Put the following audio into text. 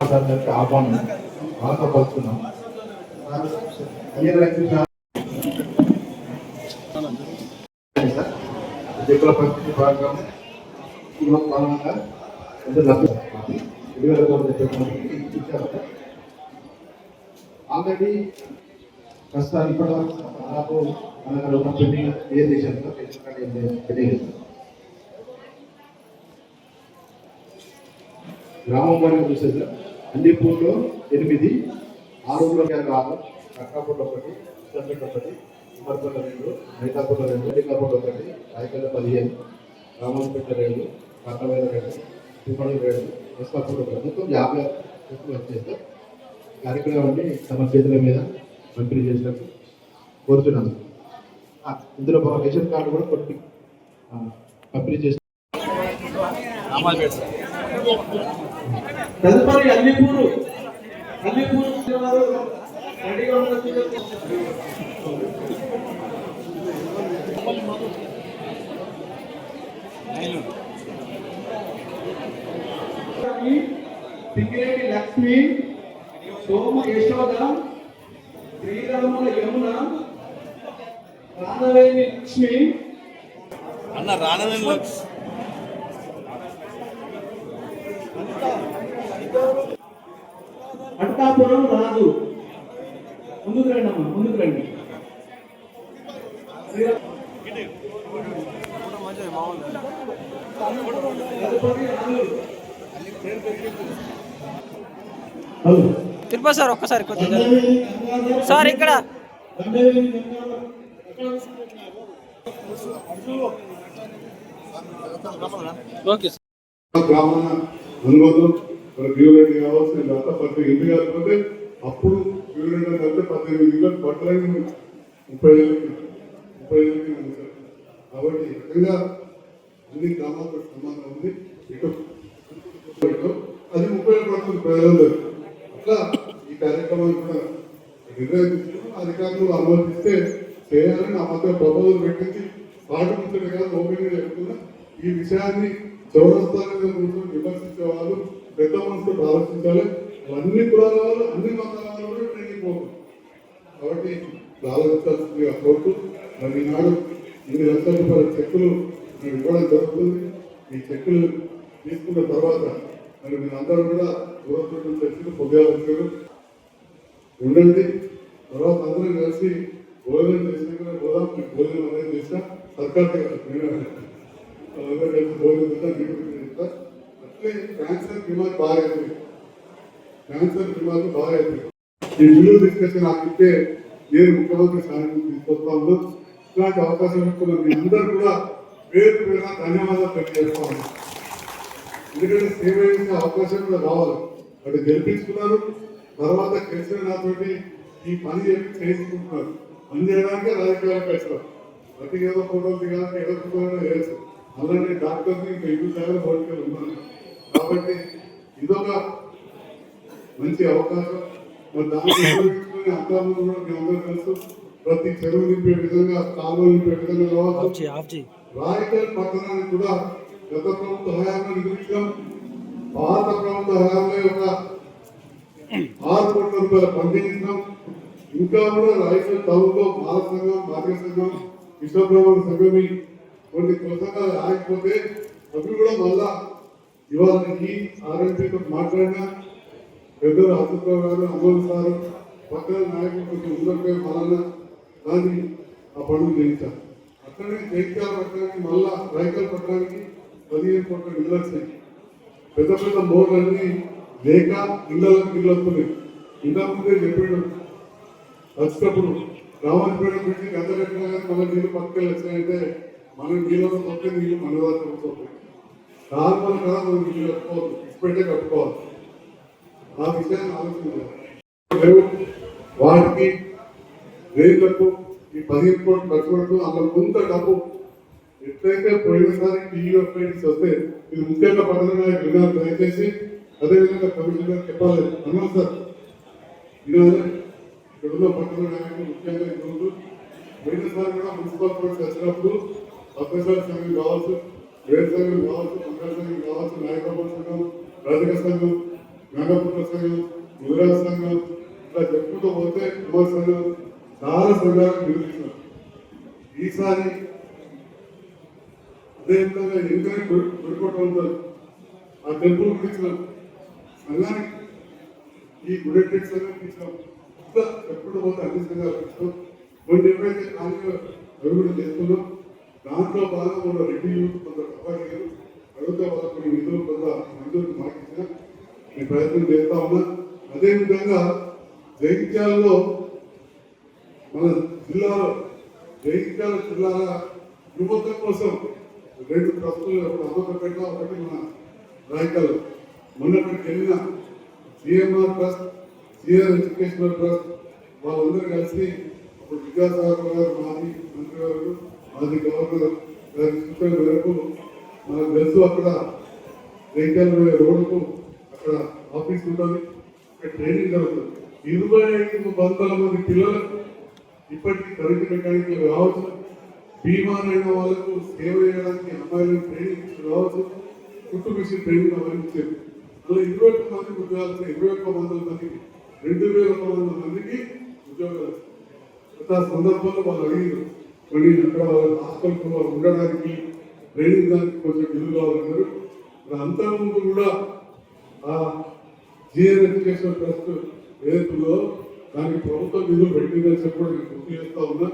ఆహ్వానం పరిస్థితి భాగంగా ఆల్రెడీ ప్రస్తుతం ఇప్పటి వరకు దాదాపు మన ఏ దేశంలో గ్రామం వరకు చూసేది అల్లిపూర్లో ఎనిమిది ఆరులో ఆరు కక్కాపూర్లో ఒకటి ఇస్లాంపేట ఒకటి ఉమ్మర్పేట రెండు రైతాపూర్లో రెండు రైతాపూర్ ఒకటి రాయకల్ల పదిహేను రామంపేట రెండు కట్టవేల రెండు తిమ్మడి రెండు ఎస్కాపూర్ ఒకటి. మొత్తం యాభై చెట్లు వచ్చేస్తాం కార్యక్రమాన్ని తమ చేతుల మీద పంపిణీ చేసినట్టు కోరుతున్నాను. ఇందులో రేషన్ కార్డు కూడా కొట్టి పంపిణీ చేసి తదుపరి అల్లిపూరు. అల్లిపూరు వారు పింగిరెడ్డి లక్ష్మి సోమ యశోద శ్రీరాముల యమున రాణవేణి లక్ష్మి. అన్న రాణవేణి లక్ష్మి. అట్టాపురం రాజు. ముందుకు రండి అమ్మా ముందుకు రండి. తిరుపతి సార్ ఒక్కసారి కొద్దిగా. సార్ ఇక్కడ. Okay sir. మన బ్యూరెడ్డి కావాల్సిన వీళ్ళంతా పద్దెనిమిది ఇల్లు కాకపోతే అప్పుడు బ్యూరెడ్డి అంటే పద్దెనిమిది ఇళ్ళకి పట్టలేదు ముప్పై ఏళ్ళకి ముప్పై ఏళ్ళకి ఉంది సార్. కాబట్టి ఈ రకంగా అన్ని గ్రామాలకు సంబంధం ఉంది. ఇటు ఇటు అది ఉపయోగపడుతుంది ప్రజలందరూ. అట్లా ఈ కార్యక్రమాన్ని కూడా నిర్ణయం అధికారులు అనుమతిస్తే చేయాలని నా మధ్య ప్రపోజల్ పెట్టించి పాటించడం కాదు ఓపెన్గా చెప్తున్నా. ఈ విషయాన్ని చౌరస్తాల మీద విమర్శించే వాళ్ళు పెద్ద మనసుతో ఆలోచించాలి అన్ని కులాల అన్ని మతాల కూడా ట్రైనింగ్ పోతుంది కాబట్టి ఆలోచించాల్సిందిగా కోరుతూ మరి ఈనాడు ఇన్ని లక్షల రూపాయల చెక్కులు మీరు ఇవ్వడం జరుగుతుంది. ఈ చెక్కులు తీసుకున్న తర్వాత మరి మీరందరూ కూడా దూరం చెక్కులు తెచ్చి ఉండండి. తర్వాత అందరం కలిసి భోజనం చేసినాక పోదాం. మీకు భోజనం అనేది చేసినా సర్కార్ అందరూ కలిసి భోజనం చేస్తా మీకు చేస్తా అట్లే క్యాన్సర్ బీమార్ బాగా అవుతుంది క్యాన్సర్ బీమార్లు బాగా అవుతుంది ఈ బిల్లు తీసుకొచ్చి నాకు ఇస్తే నేను ముఖ్యమంత్రి స్థానానికి తీసుకొస్తాను ఇలాంటి అవకాశం ఇస్తున్న మీ అందరూ కూడా పేరు పేరు ధన్యవాదాలు తెలియజేస్తాను ఎందుకంటే సేవ చేసే అవకాశం కూడా రావాలి. అటు గెలిపించుకున్నారు. తర్వాత కేసీఆర్ నాతోటి ఈ పని చెప్పి చేసుకుంటున్నారు పని చేయడానికి రాజకీయాలకు వచ్చారు ప్రతి ఏదో ఫోటోలు దిగాలని ఏదో ఫోటోలు వేయచ్చు. అలానే డాక్టర్ని ఇంకా ఇల్లు చాలా పోలికలు ఉన్నాను కాబట్టి ఇదొక మంచి అవకాశం. మరి దాన్ని ఉపయోగించుకుని అక్రమం కూడా మీ అందరూ తెలుసు. ప్రతి చెరువు నింపే విధంగా కాలువ నింపే విధంగా కావచ్చు. రాయకల్ పట్టణానికి కూడా గత ప్రభుత్వ హయాంలో నిధులించాం పాత ప్రభుత్వ హయాంలో ఒక ఆరు కోట్ల రూపాయల పంపించాం ఇంకా కూడా రాయకల్ టౌన్లో మాల సంఘం భాగ్య సంఘం విశ్వబ్రహ్మణ సంఘమి కొన్ని కొత్తగా ఆగిపోతే అవి కూడా మళ్ళా ఇవాళ ఈ ఆరోగ్యంతో మాట్లాడినా పెద్దలు అశోక్రావు గారు అమోల్ సారు పక్కన నాయకులు కొంచెం ముందరిపై మళ్ళా దాన్ని ఆ పనులు చేయించారు. అక్కడే జైత్యాల పట్టడానికి మళ్ళా రైతుల పట్టడానికి పదిహేను కోట్ల ఇళ్ళు వచ్చాయి. పెద్ద పెద్ద బోర్లన్నీ లేక ఇళ్ళకి ఇళ్ళు వస్తున్నాయి. ఇంతకు ముందే చెప్పాడు వచ్చినప్పుడు రామాజపేట నుంచి గంట కట్టినా కానీ మన నీళ్ళు పక్కకి వచ్చాయంటే మనం నీళ్ళలో తొక్కే నీళ్ళు మన దాకా వస్తాయి నార్మల్ కాదు మనం కట్టుకోవద్దు ఇప్పుడే కట్టుకోవాలి ఆ విషయాన్ని ఆలోచించారు వాటికి రేట్లకు ఈ పదిహేను కోట్లు ఖర్చు అందులో కొంత డబ్బు ఎట్లయితే పోయినసారి టీయూఎఫ్ఐడిస్ వస్తే ఇది ముఖ్యంగా పట్టణంగా నాయకులు దయచేసి అదేవిధంగా కమిషనర్ గారు చెప్పాలి. అన్నా సార్. వినాలి. ఇక్కడున్న పట్టణ నాయకులు ముఖ్యంగా ఈరోజు పోయినసారి కూడా మున్సిపల్ కోర్టు వచ్చినప్పుడు అభ్యర్థుల కావాల్సి కావచ్చు సంఘం కావచ్చు మండల సంఘం కావచ్చు నాయకుల సంఘం రజక సంఘం గంగపుత్ర సంఘం సంఘం ఇట్లా చెప్పుకుంటూ పోతే యువ సంఘం చాలా సంఘాలకు నిలుస్తున్నాం ఈసారి అదేవిధంగా ఇంకా గుడికోట ఉంటారు. ఆ టెంపుల్ గురించి సంఘానికి ఈ గుడెట్టెడ్ సంఘానికి ఇచ్చినాం ఇట్లా పోతే అన్ని సంఘాలు కొన్ని చేస్తున్నాం దాంట్లో భాగంలో మన రెడ్డి యూత్ కొంత కపాడీలు ప్రభుత్వ పథకం కొన్ని నిధులు కొంత మంజూరు మాకిచ్చిన నేను ప్రయత్నం చేస్తా ఉన్నా. అదేవిధంగా జైత్యాలలో మన జిల్లాలో జైత్యాల జిల్లాల యువత కోసం రెండు ట్రస్టులు ఒకటి అమ్మకపేట ఒకటి మన రాయకల్. మొన్నటికి వెళ్ళిన CMR trust CR educational trust వాళ్ళందరూ కలిసి ఇప్పుడు విద్యాసాగర్ గారు మాజీ మంత్రి గారు మాది గవర్నర్ గారి మేరకు మనకు తెలుసు అక్కడ జగిత్యాల రోడ్కు అక్కడ ఆఫీస్ ఉంటుంది అక్కడ ట్రైనింగ్ జరుగుతుంది. ఇరవై ఐదు వందల మంది పిల్లలకు ఇప్పటికీ కరెంట్ మెకానికల్ కావచ్చు బీమా అయిన వాళ్ళకు సేవ చేయడానికి అమ్మాయిలకు ట్రైనింగ్ రావచ్చు. కుట్టు మిషన్ ట్రైనింగ్ అవన్నీ ఇచ్చారు అలా ఇరవై ఒక్క మంది ఉద్యోగాలు ఇరవై ఒక్క వందల మందికి రెండు వేల వందల మందికి ఉద్యోగాలు ఆ సందర్భంలో వాళ్ళు అడిగారు. కొన్ని అక్కడ వాళ్ళ కూడా ఉండడానికి ట్రైనింగ్ దానికి కొంచెం ఇల్లు ఉన్నారు అంతా ముందు కూడా ఆ జిఎన్ ఎడ్యుకేషన్ ట్రస్ట్ ఏదైతుందో దానికి ప్రభుత్వం నిధులు పెట్టిందని చెప్పి కూడా నేను గుర్తు చేస్తా ఉన్నా.